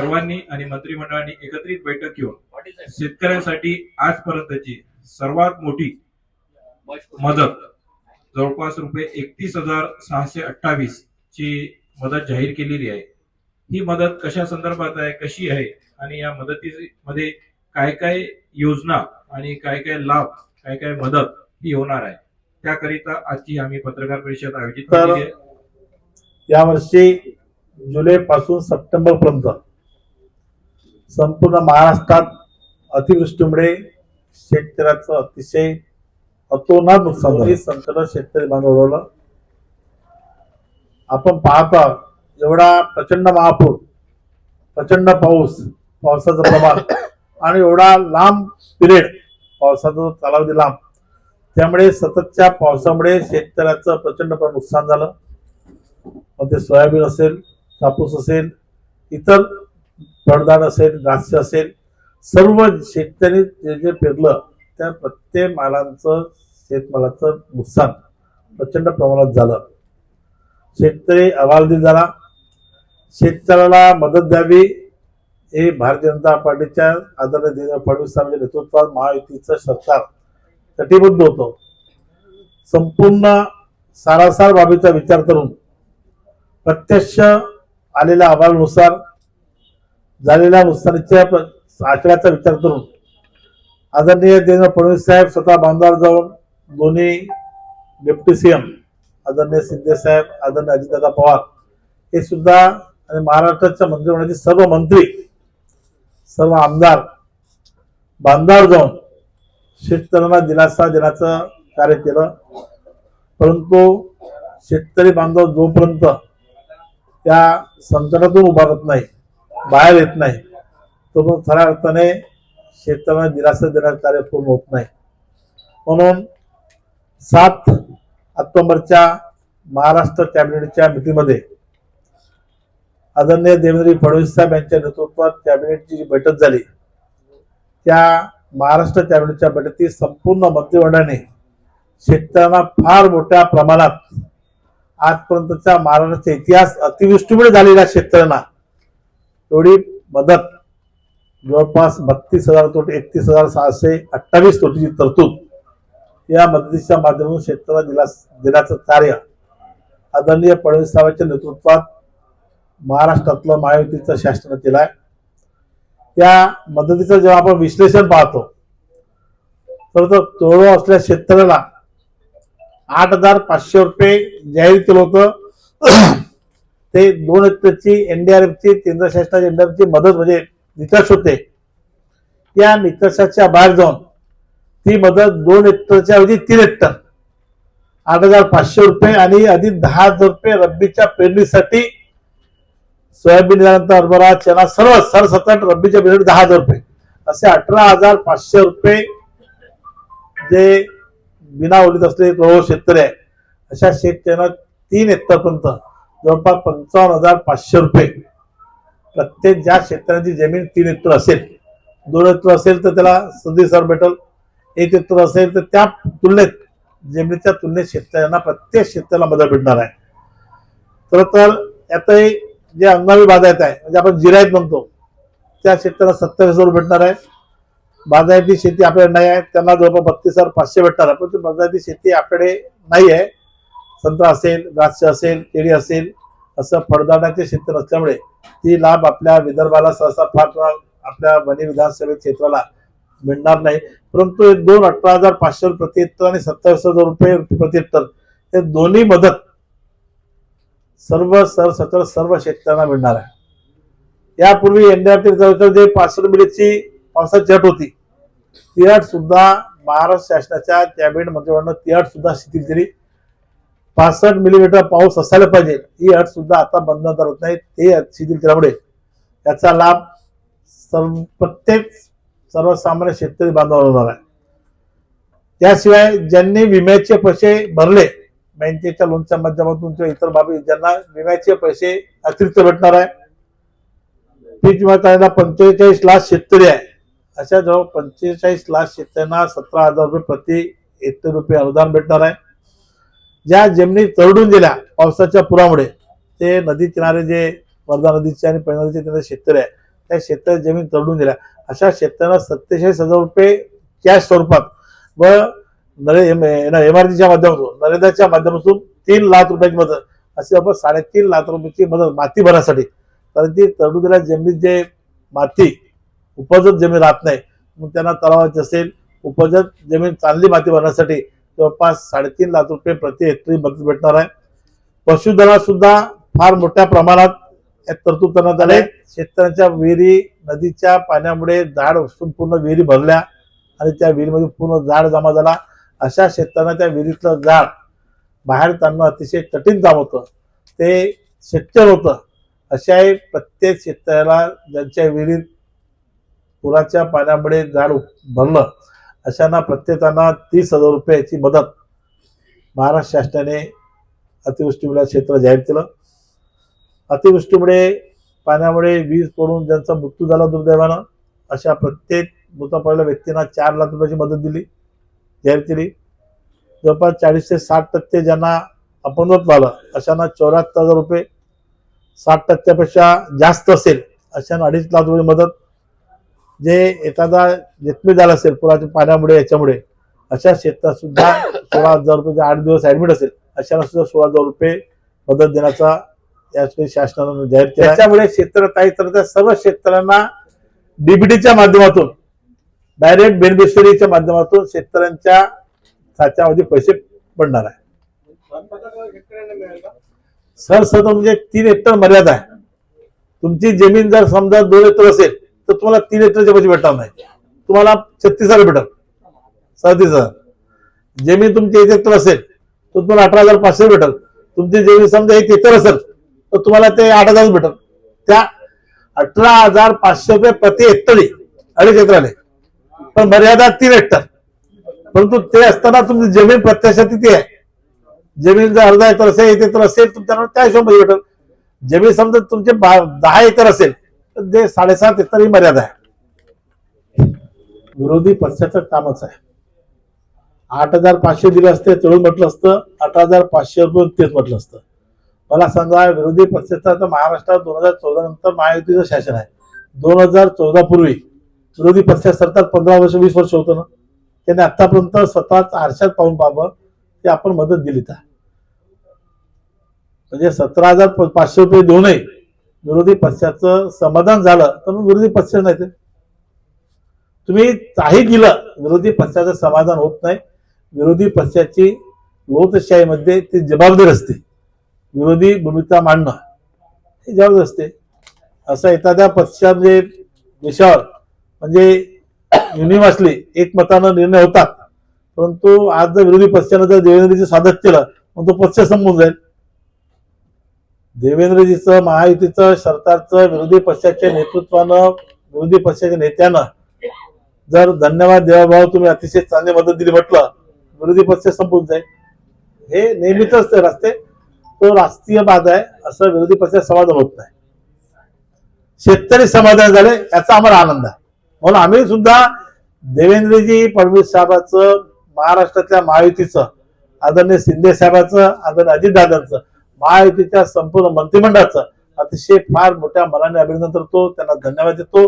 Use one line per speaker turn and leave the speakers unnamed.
सर्वांनी आणि मंत्रिमंडळाने एकत्रित बैठक घेऊन शेतकऱ्यांसाठी आजपर्यंतची सर्वात मोठी मदत जवळपास रुपये एकतीस हजार सहाशे अठ्ठावीस ची मदत जाहीर केलेली आहे. ही मदत कशा संदर्भात आहे कशी आहे आणि या मदतीमध्ये काय काय योजना आणि काय काय लाभ काय काय मदत ही होणार आहे त्याकरिता आजची आम्ही पत्रकार परिषद आयोजित केलेली आहे.
यावर्षी जुलै पासून सप्टेंबर पर्यंत संपूर्ण महाराष्ट्रात अतिवृष्टीमुळे शेतकऱ्याचं अतिशय अतोनात नुकसान झालं. संकट शेतकरी बांधवलं आपण पाहता एवढा प्रचंड महापूर प्रचंड पाऊस पावसाचं प्रमाण आणि एवढा लांब पिरियड पावसाचा कालावधी लांब त्यामुळे सततच्या पावसामुळे शेतकऱ्याचं प्रचंड नुकसान झालं. मग ते सोयाबीन असेल कापूस असेल इतर फळदार असेल द्राक्ष असेल सर्व शेतकरी जे जे पेरलं त्या प्रत्येक मालांचं शेतमालाचं नुकसान प्रचंड प्रमाणात झालं. शेतकरी अवालदिल झाला. शेतकऱ्याला मदत द्यावी हे भारतीय जनता पार्टीच्या आदरणीय देवेंद्र फडणवीस साहेबांच्या नेतृत्वात महायुतीचं सरकार कटिबद्ध होतं. संपूर्ण सारासार बाबीचा विचार करून प्रत्यक्ष आलेल्या अहवालानुसार झालेल्या नुकसानीच्या प- आकड्याचा विचार करून आदरणीय देवेंद्र फडणवीस साहेब स्वतः बांधावर जाऊन दोन्ही डेप्टी सीएम आदरणीय शिंदे साहेब आदरणीय अजितदादा पवार हे सुद्धा आणि महाराष्ट्राच्या मंत्रिमंडळाचे सर्व मंत्री सर्व आमदार बांधावर जाऊन शेतकऱ्यांना दिलासा देण्याचं कार्य केलं. परंतु शेतकरी बांधव जोपर्यंत त्या संकटातून उभारत नाही बाहेर येत नाही. तो खऱ्या अर्थाने शेतकऱ्यांना दिलासा देण्याचं कार्य पूर्ण होत नाही. म्हणून सात ऑक्टोबरच्या महाराष्ट्र कॅबिनेटच्या मिटिंगमध्ये आदरणीय देवेंद्र फडणवीस साहेब यांच्या नेतृत्वात कॅबिनेटची जी बैठक झाली त्या महाराष्ट्र कॅबिनेटच्या बैठकीत संपूर्ण मंत्रिमंडळाने शेतकऱ्यांना फार मोठ्या प्रमाणात आजपर्यंतचा महाराष्ट्राचा इतिहास अतिवृष्टीमुळे झालेल्या शेतकऱ्यांना एवढी मदत. जवळपास बत्तीस हजार कोटी एकतीस हजार सहाशे अठ्ठावीस कोटीची तरतूद. या मदतीच्या माध्यमातून शेतकऱ्याला दिलास देण्याचं कार्य. आदरणीय फडणवीस साहेबांच्या नेतृत्वात महाराष्ट्रातलं महायुतीचं शासनानं केलं आहे त्या मदतीचं जेव्हा आपण विश्लेषण पाहतो तर तोडो असल्या शेतकऱ्याला आठ हजार पाचशे रुपये जाहीर केलं होतं. ते दोन हेक्टरची एनडीआरएफची केंद्र शासनाची एनडीआरएफची मदत म्हणजे निकष होते. त्या निकषाच्या बाहेर जाऊन ती मदत दोन हेक्टरच्या ऐवजी तीन हेक्टर आठ हजार पाचशे रुपये आणि अधिक दहा हजार रुपये रब्बीच्या पेरणीसाठी सोयाबीन झाल्यानंतर हरभरा चना सर्व सरसकट रब्बीच्या पेरणी दहा हजार रुपये. असे अठरा हजार पाचशे रुपये जे बिना ओलीत असलेले शेतकरी आहे. अशा शेतकऱ्यांना तीन हेक्टरपर्यंत जवळपास पंचावन्न हजार पाचशे रुपये. प्रत्येक ज्या क्षेत्राची जमीन तीन हेक्टर असेल दोन हेक्टर असेल तर त्याला सर भेटल एक हेक्टर असेल तर त्या तुलनेत जमिनीच्या तुलनेत शेतकऱ्यांना प्रत्येक शेतकऱ्याला मदत भेटणार आहे. खरं तर यातही जे हंगामी बागायत आहे म्हणजे आपण जिरायत म्हणतो त्या शेतकऱ्यांना सत्तावीस हजार भेटणार आहे. बागायती शेती आपल्याकडे नाही आहे त्यांना जवळपास बत्तीस हजार पाचशे भेटणार आहे पण ती बागायती शेती आपल्याकडे नाही आहे. संत्रा असेल द्राक्ष असेल केळी असेल असं फळदाण्याचे क्षेत्र नसल्यामुळे ती लाभ आपल्या विदर्भाला सहसा फार आपल्या वनी विधानसभा क्षेत्राला मिळणार नाही. परंतु हे दोन अठरा हजार पाचशे रुपये प्रति हेक्टर आणि सत्तावीस हजार रुपये प्रति हेक्टर हे दोन्ही मदत सर्व सर सकल सर्व शेतकऱ्यांना मिळणार आहे. यापूर्वी एनडीआरटी जे पाचशे मिलीची पावसाची अट होती. ती अट सुद्धा महाराष्ट्र शासनाच्या कॅबिनेट मंत्रिमंडळ ती अट सुद्धा शिथिल केली. पासष्ट मिलीमीटर पाऊस असायला पाहिजे. ही अट सुद्धा आता बंद करत नाही. ते शिथिल केल्यामुळे याचा लाभ सर्व प्रत्येक सर्वसामान्य शेतकरी बांधवांना होणार आहे. त्याशिवाय ज्यांनी विम्याचे पैसे भरले बँकेच्या लोनच्या माध्यमातून किंवा इतर बाबी ज्यांना विम्याचे पैसे अतिरिक्त भेटणार आहे. पीक विमा काढायला पंचेचाळीस लाख शेतकरी आहे. अशा जवळ पंचेचाळीस लाख शेतकऱ्यांना सतरा हजार रुपये प्रति हेक्टर रुपये अनुदान भेटणार आहे. ज्या जमिनी तरडून गेल्या पावसाच्या पुरामुळे ते नदी किनारे जे वर्धा नदीचे आणि पैन नदीचे त्यांचे शेतकरी आहे त्या शेतकरी जमीन तरडून दिल्या अशा शेतकऱ्यांना सत्तेचाळीस हजार रुपये कॅश स्वरूपात व नरे एम आर च्या माध्यमातून नरेंद्राच्या माध्यमातून तीन लाख रुपयाची मदत अशी आपण साडेतीन लाख रुपयाची मदत माती भरण्यासाठी. कारण ती तरडून गेल्या जमिनीत जे माती उपजत जमीन राहत नाही मग त्यांना तलावाची असेल उपजत जमीन चांगली माती भरण्यासाठी जवळपास साडेतीन लाख रुपये प्रति हेक्टरी मदत भेटणार आहे. पशुधनात सुद्धा फार मोठ्या प्रमाणात तरतूद करण्यात आले शेतकऱ्यांच्या विहिरी नदीच्या पाण्यामुळे झाड पूर्ण विहिरी भरल्या आणि त्या विहिरीमध्ये पूर्ण झाड जमा झाला. अशा शेतकऱ्यांना त्या विहिरीतलं झाड बाहेर काढणं अतिशय कठीण काम होतं. ते शक्य होतं अशा प्रत्येक शेतकऱ्याला ज्यांच्या विहिरीत पुराच्या पाण्यामुळे झाड भरलं अशांना प्रत्येकांना तीस हजार रुपयाची मदत महाराष्ट्र शासनाने अतिवृष्टीमुळे क्षेत्र जाहीर केलं. अतिवृष्टीमुळे पाण्यामुळे वीज पडून ज्यांचा मृत्यू झाला दुर्दैवानं अशा प्रत्येक मृत पडलेल्या व्यक्तींना चार लाख रुपयाची मदत दिली जाहीर केली. जवळपास चाळीस ते साठ टक्के ज्यांना अपंगत्व आलं अशांना चौऱ्याहत्तर हजार रुपये साठ टक्क्यापेक्षा जास्त असेल अशांना अडीच लाख रुपये मदत जे एखादा जखमी झाला असेल पुराच्या पाण्यामुळे याच्यामुळे अशा शेतात सुद्धा सोळा हजार रुपये आठ दिवस ऍडमिट असेल अशाला सुद्धा सोळा हजार रुपये मदत देण्याचा यावेळी शासनानं जाहीर केला. त्याच्यामुळे शेतकरी काही तर त्या सर्व शेतकऱ्यांना डीबीटीच्या माध्यमातून डायरेक्ट बेनिफिशरीच्या माध्यमातून शेतकऱ्यांच्या खात्यामध्ये पैसे पडणार आहे. सर सरसत म्हणजे तीन हेक्टर मर्यादा आहे. तुमची जमीन जर समजा दोन हेक्टर असेल तर तुम्हाला तीन हेक्टरचे पैसे भेटणार नाही. तुम्हाला छत्तीस हजार भेटल. सदतीस हजार जमीन तुमची एक एकर असेल तर तुम्हाला अठरा हजार पाचशे भेटल. तुमची जमीन समजा एक एकर असेल तर तुम्हाला ते आठ हजार भेटल. त्या अठरा हजार पाचशे रुपये प्रति हेक्टरी अडीच एकराले. पण मर्यादा तीन हेक्टर. परंतु ते असताना तुमची जमीन प्रत्यक्षात किती आहे? जमीन जर अर्धा एकर असेल एक एकर असेल तुमच्या त्या हिशोबाने भेटल? जमीन समजा तुमचे बा- दहा एकर असेल तर ते साडेसात एकर ही मर्यादा आहे विरोधी पक्षाचं कामच आहे. आठ हजार पाचशे दिले असते तेवढं म्हटलं असतं. अठरा हजार पाचशे रुपये तेच म्हटलं असतं. मला सांगा विरोधी पक्षाचा तर महाराष्ट्रात दोन हजार चौदा नंतर महायुतीचं शासन आहे. दोन हजार चौदा पूर्वी विरोधी पक्षात सरकार पंधरा वर्ष वीस वर्ष होतं ना? त्याने आतापर्यंत स्वतःच आरशात पाहून पाहावं ते आपण मदत दिली का म्हणजे सतरा हजार प- पाचशे रुपये देऊनही विरोधी पक्षाचं समाधान झालं तर मग विरोधी पक्ष नाही ते. तुम्ही काही दिलं विरोधी पक्षाचं समाधान होत नाही. विरोधी पक्षाची लोकशाहीमध्ये ती जबाबदार असते. विरोधी भूमिका मांडणं हे जबाबदार असते. असं एखाद्या पक्षामध्ये देशावर म्हणजे युनिव्हर्सली एकमतानं निर्णय होतात. परंतु आज जर विरोधी पक्षानं जर देवेंद्रजी स्वागत केलं मग तो पक्ष संपून जाईल. देवेंद्रजीचं महायुतीचं सरकारचं विरोधी पक्षाच्या नेतृत्वानं विरोधी पक्षाच्या नेत्यानं जर धन्यवाद देवाभाव तुम्ही अतिशय चांगली मदत दिली म्हटलं विरोधी पक्ष संपून जाईल. हे नेहमीच ते रस्ते तो राष्ट्रीय बाद आहे असं विरोधी पक्षात समाधान होत नाही. शेतकरी समाधान झाले याचा आम्हाला आनंद आहे. म्हणून आम्ही सुद्धा देवेंद्रजी फडणवीस साहेबाचं महाराष्ट्रातल्या महायुतीचं आदरणीय शिंदे साहेबांचं आदरणीय अजितदादांचं महायुतीच्या संपूर्ण मंत्रिमंडळाचं अतिशय फार मोठ्या मनाने अभिनंदन करतो. त्यांना धन्यवाद देतो.